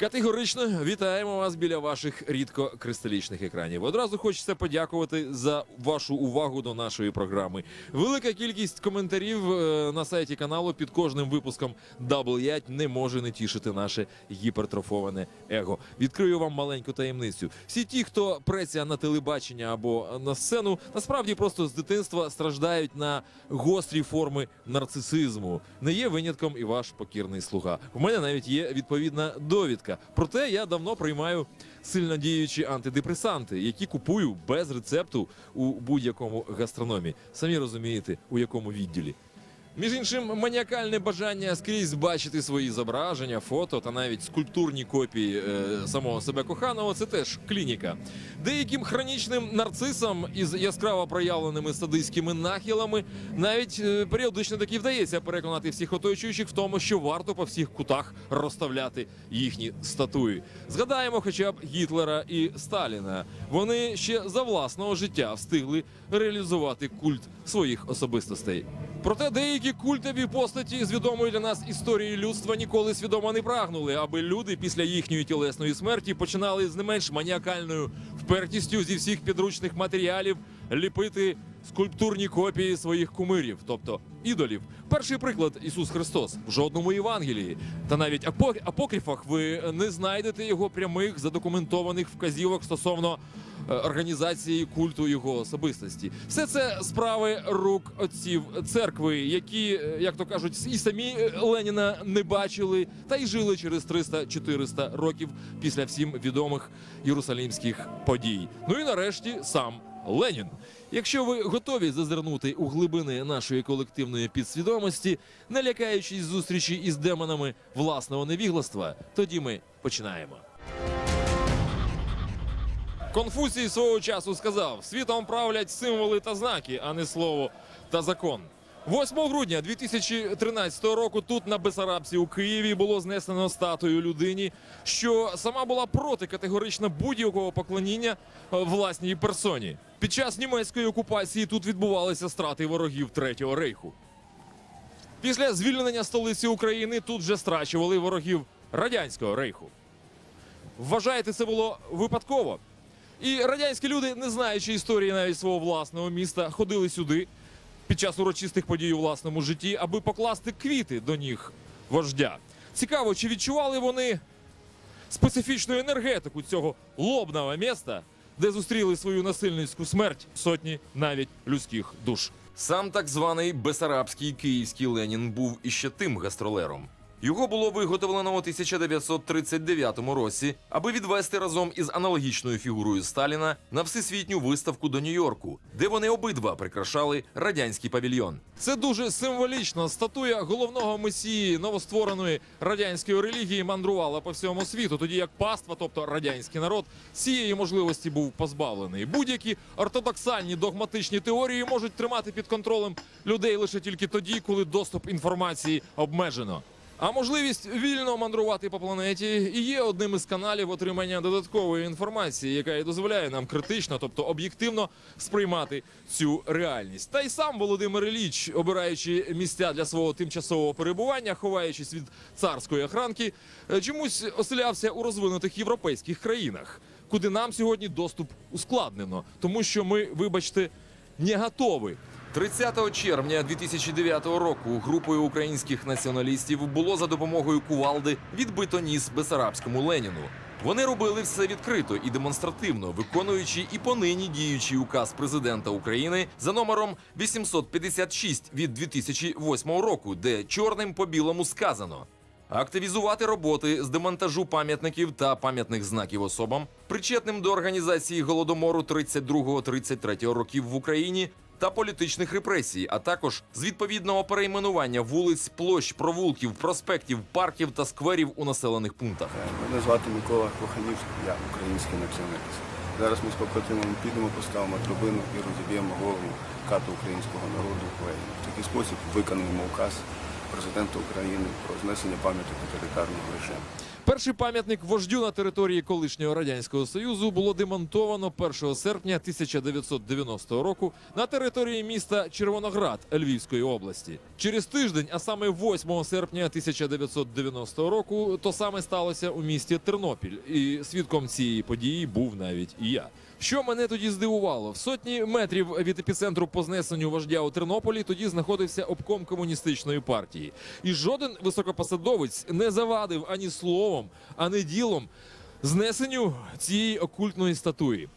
Категорично вітаємо вас біля ваших рідкокристалічних екранів. Одразу хочеться подякувати за вашу увагу до нашої програми. Велика кількість коментарів е, на сайті каналу під кожним випуском Double 5 не може не тішити наше гіпертрофоване его. Відкрию вам маленьку таємницю. Всі ті, хто преться на телебачення або на сцену, насправді просто з дитинства страждають на гострі форми нарцисизму. Не є винятком і ваш покірний слуга. У мене навіть є відповідна довідка. Проте я давно приймаю сильнодіючі антидепресанти, які купую без рецепту у будь-якому гастрономі. Самі розумієте, у якому відділі. Між іншим, маніакальне бажання скрізь бачити свої зображення, фото та навіть скульптурні копії е, самого себе коханого це теж клініка. Деяким хронічним нарцисам із яскраво проявленими садистськими нахилами навіть е, періодично таки вдається переконати всіх оточуючих в тому, що варто по всіх кутах розставляти їхні статуї. Згадаємо, хоча б Гітлера і Сталіна. Вони ще за власного життя встигли реалізувати культ своїх особистостей. Проте деякі культові постаті з відомої для нас історії людства ніколи свідомо не прагнули, аби люди після їхньої тілесної смерті починали з не менш маніакальною впертістю зі всіх підручних матеріалів ліпити скульптурні копії своїх кумирів, тобто ідолів. Перший приклад Ісус Христос в жодному Євангелії та навіть апо- апокрифах ви не знайдете його прямих задокументованих вказівок стосовно е, організації культу його особистості. Все це справи рук отців церкви, які, е, як то кажуть, і самі е, Леніна не бачили, та й жили через 300-400 років після всім відомих єрусалімських подій. Ну і нарешті сам Ленін. Якщо ви готові зазирнути у глибини нашої колективної підсвідомості, не лякаючись зустрічі із демонами власного невігластва, тоді ми починаємо. Конфуцій свого часу сказав: світом правлять символи та знаки, а не слово та закон. 8 грудня 2013 року тут на Бесарабці у Києві було знесено статую людині, що сама була проти категорично будь-якого поклоніння е, власній персоні. Під час німецької окупації тут відбувалися страти ворогів Третього рейху. Після звільнення столиці України тут вже страчували ворогів радянського рейху. Вважаєте, це було випадково? І радянські люди, не знаючи історії навіть свого власного міста, ходили сюди під час урочистих подій у власному житті, аби покласти квіти до ніг вождя. Цікаво, чи відчували вони специфічну енергетику цього лобного міста, де зустріли свою насильницьку смерть сотні навіть людських душ. Сам так званий Бесарабський київський Ленін був іще тим гастролером. Його було виготовлено у 1939 році, аби відвести разом із аналогічною фігурою Сталіна на всесвітню виставку до Нью-Йорку, де вони обидва прикрашали радянський павільйон. Це дуже символічно. Статуя головного месії новоствореної радянської релігії мандрувала по всьому світу, тоді як паства, тобто радянський народ, цієї можливості був позбавлений. Будь-які ортодоксальні догматичні теорії можуть тримати під контролем людей лише тільки тоді, коли доступ інформації обмежено. А можливість вільно мандрувати по планеті і є одним із каналів отримання додаткової інформації, яка і дозволяє нам критично, тобто об'єктивно сприймати цю реальність. Та й сам Володимир Ілліч, обираючи місця для свого тимчасового перебування, ховаючись від царської охранки, е, чомусь оселявся у розвинутих європейських країнах, куди нам сьогодні доступ ускладнено, тому що ми, вибачте, не готові 30 червня 2009 року групою українських націоналістів було за допомогою кувалди відбито ніс Бесарабському Леніну. Вони робили все відкрито і демонстративно, виконуючи і понині діючий указ президента України за номером 856 від 2008 року, де чорним по білому сказано. Активізувати роботи з демонтажу пам'ятників та пам'ятних знаків особам, причетним до організації голодомору 32-33 років в Україні та політичних репресій, а також з відповідного перейменування вулиць, площ, провулків, проспектів, парків та скверів у населених пунктах. Мене звати Микола Коханівський, я український націоналіст. Зараз ми з побратимами підемо, поставимо трубину і розіб'ємо голову кату українського народу. В такий спосіб виконуємо указ президента України про знесення пам'яті тоталітарного режиму. Перший пам'ятник вождю на території колишнього радянського союзу було демонтовано 1 серпня 1990 року на території міста Червоноград Львівської області. Через тиждень, а саме 8 серпня 1990 року, то саме сталося у місті Тернопіль, і свідком цієї події був навіть і я. Що мене тоді здивувало, в сотні метрів від епіцентру по знесенню вождя у Тернополі тоді знаходився обком комуністичної партії, і жоден високопосадовець не завадив ані словом, ані ділом знесенню цієї окультної статуї.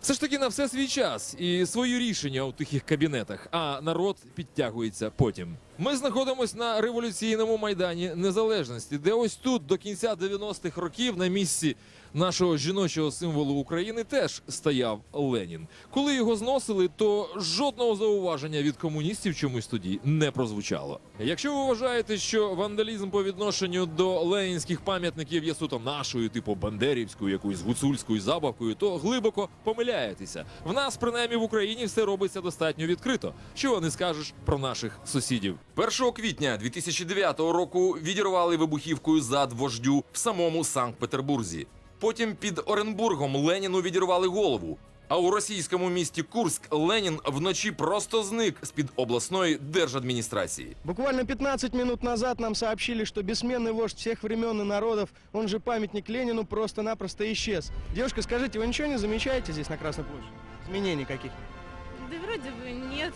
Все ж таки на все свій час і свої рішення у тихих кабінетах, а народ підтягується потім. Ми знаходимося на революційному майдані незалежності, де ось тут до кінця 90-х років на місці нашого жіночого символу України теж стояв Ленін. Коли його зносили, то жодного зауваження від комуністів чомусь тоді не прозвучало. Якщо ви вважаєте, що вандалізм по відношенню до ленінських пам'ятників є суто нашою, типу бандерівською, якоюсь гуцульською забавкою, то глибоко помиляєтеся. В нас, принаймні в Україні, все робиться достатньо відкрито. Чого не скажеш про наших сусідів? 1 квітня 2009 року відірвали вибухівкою зад вождю в самому Санкт-Петербурзі. Потім під Оренбургом Леніну відірвали голову. А у російському місті Курськ Ленін вночі просто зник з під обласної держадміністрації. Буквально 15 минут назад нам сообщили, что бессменный вождь всех времен и народов, он же памятник Ленину, просто-напросто исчез. Девушка, скажите, вы ничего не замечаете здесь на Красной площади? Изменений каких? Да вроде бы нет.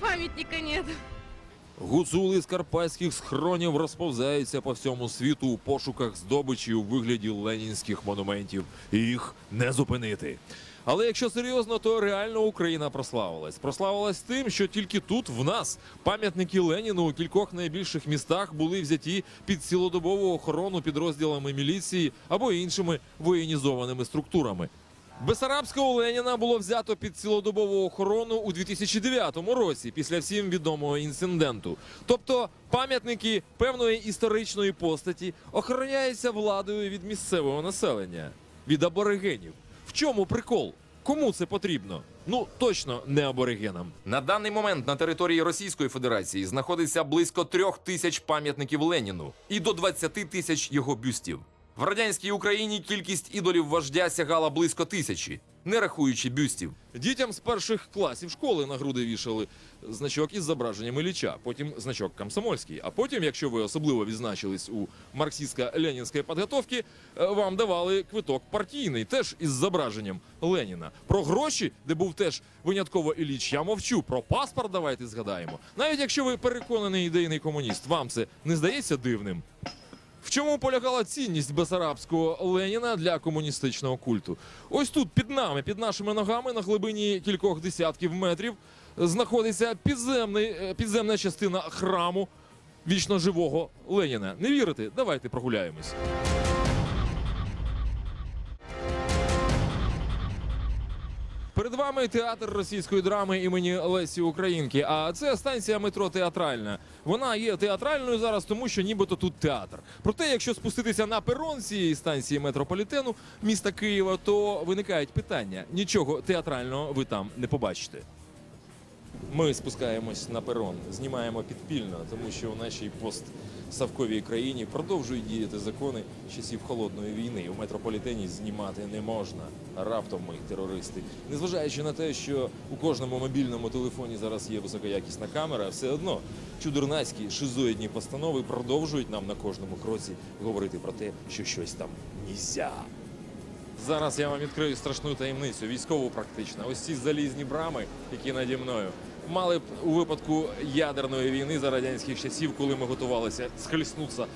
Памятника нет. Гуцули з карпатських схронів розповзаються по всьому світу у пошуках здобичі у вигляді ленінських монументів. Їх не зупинити. Але якщо серйозно, то реально Україна прославилась. Прославилась тим, що тільки тут в нас пам'ятники Леніну у кількох найбільших містах були взяті під цілодобову охорону підрозділами міліції або іншими воєнізованими структурами. Бесарабського Леніна було взято під цілодобову охорону у 2009 році після всім відомого інциденту. Тобто пам'ятники певної історичної постаті охороняються владою від місцевого населення, від аборигенів. В чому прикол? Кому це потрібно? Ну точно не аборигенам. На даний момент на території Російської Федерації знаходиться близько трьох тисяч пам'ятників Леніну і до 20 тисяч його бюстів. В радянській Україні кількість ідолів вождя сягала близько тисячі, не рахуючи бюстів. Дітям з перших класів школи на груди вішали значок із зображенням Ілліча, потім значок комсомольський. А потім, якщо ви особливо відзначились у марксистсько-ленінській підготовці, е, вам давали квиток партійний, теж із зображенням Леніна. Про гроші, де був теж винятково Ілліч, я мовчу. Про паспорт давайте згадаємо. Навіть якщо ви переконаний ідейний комуніст, вам це не здається дивним. В чому полягала цінність Бесарабського Леніна для комуністичного культу? Ось тут під нами, під нашими ногами, на глибині кількох десятків метрів, знаходиться підземний, е, підземна частина храму вічно живого Леніна. Не вірите? Давайте прогуляємось. Вами театр російської драми імені Лесі Українки. А це станція метро театральна. Вона є театральною зараз, тому що нібито тут театр. Проте, якщо спуститися на перон цієї станції метрополітену міста Києва, то виникають питання. Нічого театрального ви там не побачите. Ми спускаємось на перон, знімаємо підпільно, тому що у нашій постсавковій країні продовжують діяти закони часів холодної війни. У метрополітені знімати не можна. Раптом ми терористи. Незважаючи на те, що у кожному мобільному телефоні зараз є високоякісна камера, все одно чудернацькі шизоїдні постанови продовжують нам на кожному кроці говорити про те, що щось там нізя. Зараз я вам відкрию страшну таємницю, військову практично. Ось ці залізні брами, які наді мною, мали б у випадку ядерної війни за радянських часів, коли ми готувалися схлеснутися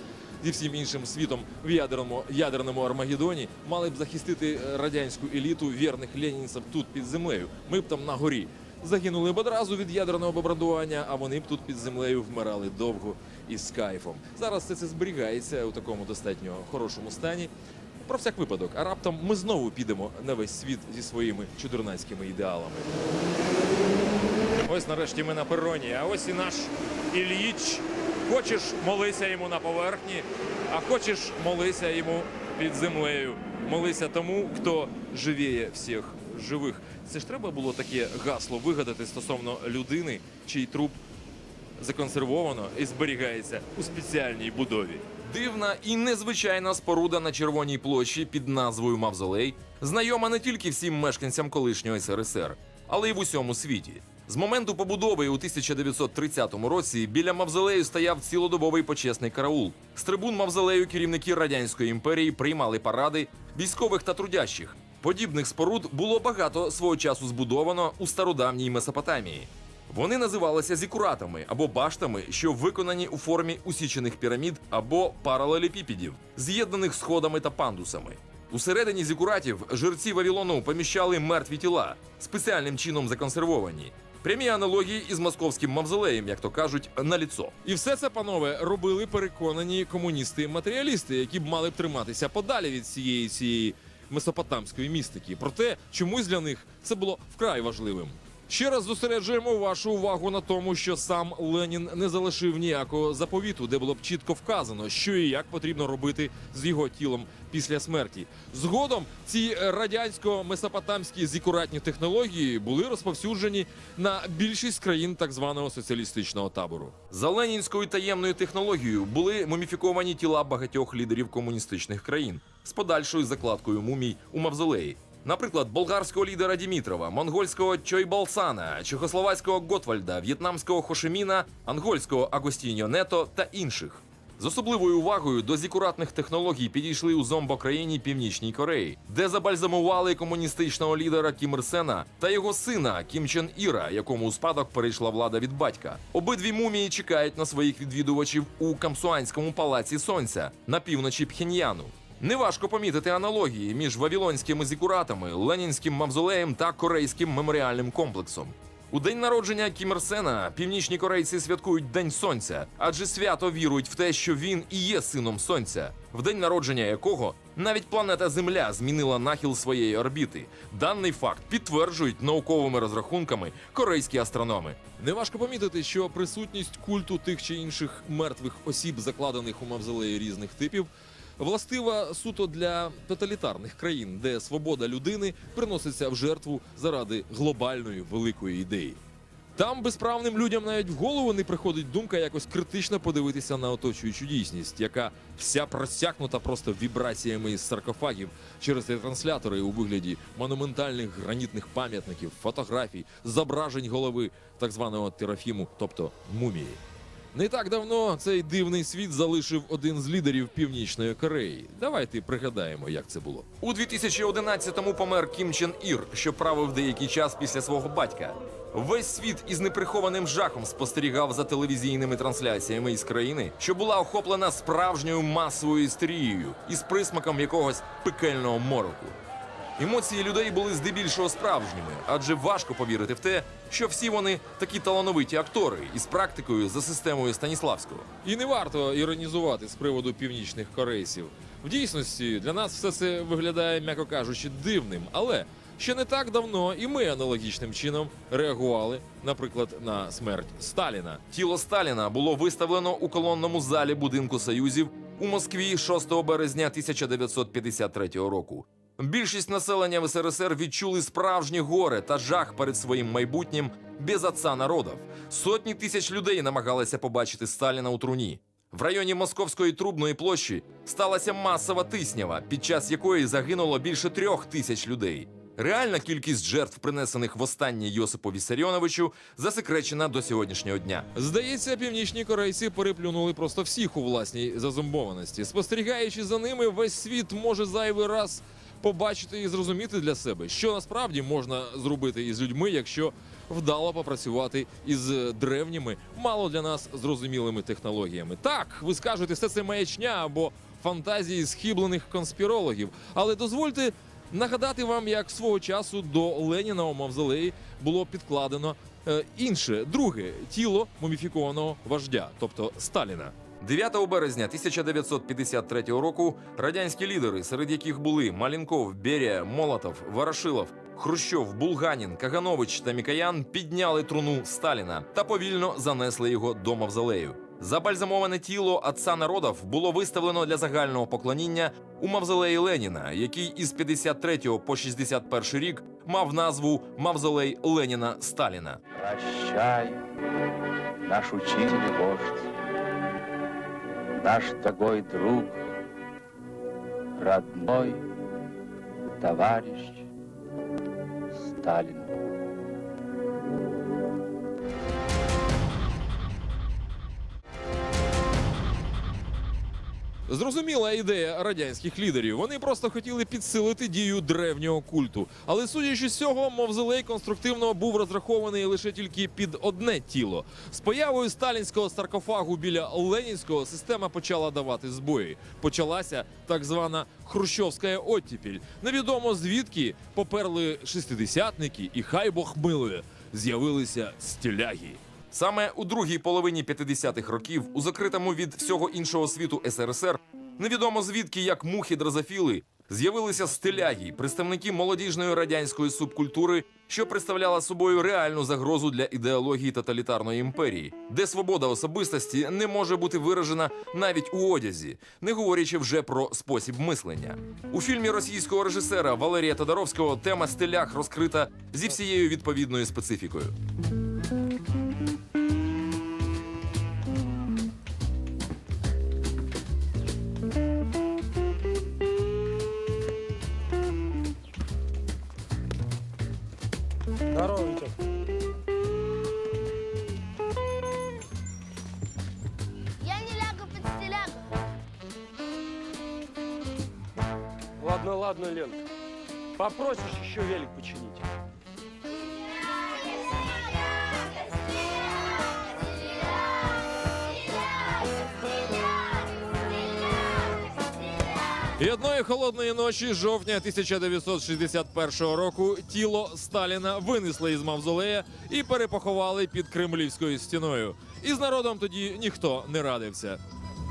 зі всім іншим світом в ядерному, ядерному Армагеддоні, мали б захистити радянську еліту вірних ленінців тут під землею. Ми б там на горі. Загинули б одразу від ядерного бомбардування, а вони б тут під землею вмирали довго і з кайфом. Зараз все це зберігається у такому достатньо хорошому стані. Про всяк випадок, а раптом ми знову підемо на весь світ зі своїми чудернацькими ідеалами. Ось нарешті ми на пероні, а ось і наш Ільїч. Хочеш молися йому на поверхні, а хочеш молися йому під землею. Молися тому, хто живіє всіх живих. Це ж треба було таке гасло вигадати стосовно людини, чий труп законсервовано і зберігається у спеціальній будові. Дивна і незвичайна споруда на червоній площі під назвою Мавзолей знайома не тільки всім мешканцям колишнього СРСР, але й в усьому світі. З моменту побудови у 1930 році біля мавзолею стояв цілодобовий почесний караул. З трибун мавзолею керівники радянської імперії приймали паради військових та трудящих. Подібних споруд було багато свого часу збудовано у стародавній Месопотамії. Вони називалися зікуратами або баштами, що виконані у формі усічених пірамід або паралелепіпідів, з'єднаних сходами та пандусами. Усередині зікуратів жерці Вавілону поміщали мертві тіла, спеціальним чином законсервовані. Прямі аналогії із московським мавзолеєм, як то кажуть, на ліцо. І все це, панове, робили переконані комуністи-матеріалісти, які б мали б триматися подалі від цієї цієї месопотамської містики. Проте чомусь для них це було вкрай важливим. Ще раз зосереджуємо вашу увагу на тому, що сам Ленін не залишив ніякого заповіту, де було б чітко вказано, що і як потрібно робити з його тілом після смерті. Згодом ці радянсько-месопотамські зікуратні технології були розповсюджені на більшість країн так званого соціалістичного табору. За ленінською таємною технологією були муміфіковані тіла багатьох лідерів комуністичних країн з подальшою закладкою мумій у мавзолеї. Наприклад, болгарського лідера Дімітрова, монгольського Чойбалсана, чехословацького Готвальда, в'єтнамського Хошиміна, ангольського Агостіньо Нето та інших. З особливою увагою до зікуратних технологій підійшли у зомбокраїні Північній Кореї, де забальзамували комуністичного лідера Кім Ір Сена та його сина Кім Чен Іра, якому у спадок перейшла влада від батька. Обидві мумії чекають на своїх відвідувачів у Камсуанському палаці сонця на півночі Пхеньяну. Неважко помітити аналогії між вавілонськими зікуратами, ленінським мавзолеєм та корейським меморіальним комплексом. У день народження Кім Ір Сена північні корейці святкують День Сонця, адже свято вірують в те, що він і є сином сонця, в день народження якого навіть планета Земля змінила нахил своєї орбіти. Даний факт підтверджують науковими розрахунками корейські астрономи. Неважко помітити, що присутність культу тих чи інших мертвих осіб, закладених у мавзолеї різних типів, властива суто для тоталітарних країн, де свобода людини приноситься в жертву заради глобальної великої ідеї. Там безправним людям навіть в голову не приходить думка якось критично подивитися на оточуючу дійсність, яка вся просякнута просто вібраціями із саркофагів через ретранслятори у вигляді монументальних гранітних пам'ятників, фотографій, зображень голови так званого терафіму, тобто мумії. Не так давно цей дивний світ залишив один з лідерів Північної Кореї. Давайте пригадаємо, як це було. У 2011-му помер Кім Чен Ір, що правив деякий час після свого батька. Весь світ із неприхованим жахом спостерігав за телевізійними трансляціями із країни, що була охоплена справжньою масовою істерією із присмаком якогось пекельного мороку. Емоції людей були здебільшого справжніми, адже важко повірити в те, що всі вони такі талановиті актори із практикою за системою Станіславського. І не варто іронізувати з приводу північних корейців. В дійсності для нас все це виглядає, м'яко кажучи, дивним, але ще не так давно і ми аналогічним чином реагували, наприклад, на смерть Сталіна. Тіло Сталіна було виставлено у колонному залі будинку Союзів у Москві 6 березня 1953 року. Більшість населення в СРСР відчули справжнє горе та жах перед своїм майбутнім без отца народів. Сотні тисяч людей намагалися побачити Сталіна у труні. В районі Московської трубної площі сталася масова тиснява, під час якої загинуло більше трьох тисяч людей. Реальна кількість жертв, принесених в останнє Йосипу Вісаріоновичу, засекречена до сьогоднішнього дня. Здається, північні корейці переплюнули просто всіх у власній зазумбованості. Спостерігаючи за ними, весь світ може зайвий раз побачити і зрозуміти для себе, що насправді можна зробити із людьми, якщо вдало попрацювати із древніми, мало для нас зрозумілими технологіями. Так, ви скажете, все це маячня або фантазії схиблених конспірологів, але дозвольте нагадати вам, як свого часу до Леніна у мавзолеї було підкладено е, інше, друге тіло муміфікованого вождя, тобто Сталіна. 9 березня 1953 року радянські лідери, серед яких були Малінков, Берія, Молотов, Ворошилов, Хрущов, Булганін, Каганович та Мікоян підняли труну Сталіна та повільно занесли його до мавзолею. Забальзамоване тіло отца народів було виставлено для загального поклоніння у мавзолеї Леніна, який із 53 по 61 рік мав назву Мавзолей Леніна Сталіна. Прощай, наш учитель вождь, наш такой друг, родной товарищ Сталин. Зрозуміла ідея радянських лідерів. Вони просто хотіли підсилити дію древнього культу. Але судячи з цього, мавзолей конструктивно був розрахований лише тільки під одне тіло. З появою сталінського саркофагу біля Ленінського система почала давати збої. Почалася так звана хрущовська оттіпіль. Невідомо звідки поперли шестидесятники, і хай Бог милує, з'явилися стіляги. Саме у другій половині 50-х років, у закритому від всього іншого світу СРСР, невідомо звідки як мухи дрозофіли, з'явилися стиляги, представники молодіжної радянської субкультури, що представляла собою реальну загрозу для ідеології тоталітарної імперії, де свобода особистості не може бути виражена навіть у одязі, не говорячи вже про спосіб мислення. У фільмі російського режисера Валерія Тодоровського тема стилях розкрита зі всією відповідною специфікою. Здорово, Витек. Я не лягу под стелягу. Ладно, ладно, Лен. Попросишь еще велик починить. Одної холодної ночі жовтня 1961 року тіло Сталіна винесли із мавзолея і перепоховали під кремлівською стіною. І з народом тоді ніхто не радився.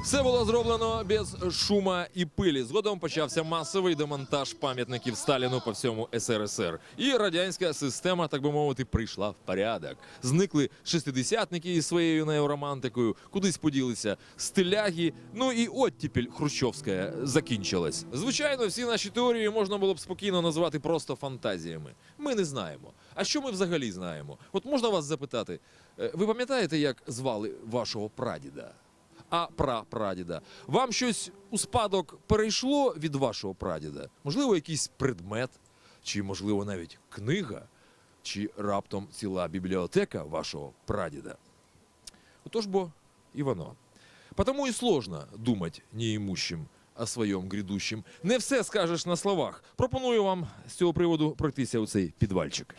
Все було зроблено без шума і пилі. Згодом почався масовий демонтаж пам'ятників Сталіну по всьому СРСР. І радянська система, так би мовити, прийшла в порядок. Зникли шестидесятники із своєю неоромантикою, кудись поділися стиляги. Ну і оттіпіль Хрущовська закінчилась. Звичайно, всі наші теорії можна було б спокійно назвати просто фантазіями. Ми не знаємо. А що ми взагалі знаємо? От можна вас запитати, е, ви пам'ятаєте, як звали вашого прадіда? А прапрадіда. Вам щось у спадок перейшло від вашого прадіда? Можливо, якийсь предмет, чи, можливо, навіть книга, чи раптом ціла бібліотека вашого прадіда? Отож бо і воно. Потому і сложно думати неімущим о своєму грядущем. Не все скажеш на словах. Пропоную вам з цього приводу пройтися у цей підвальчик.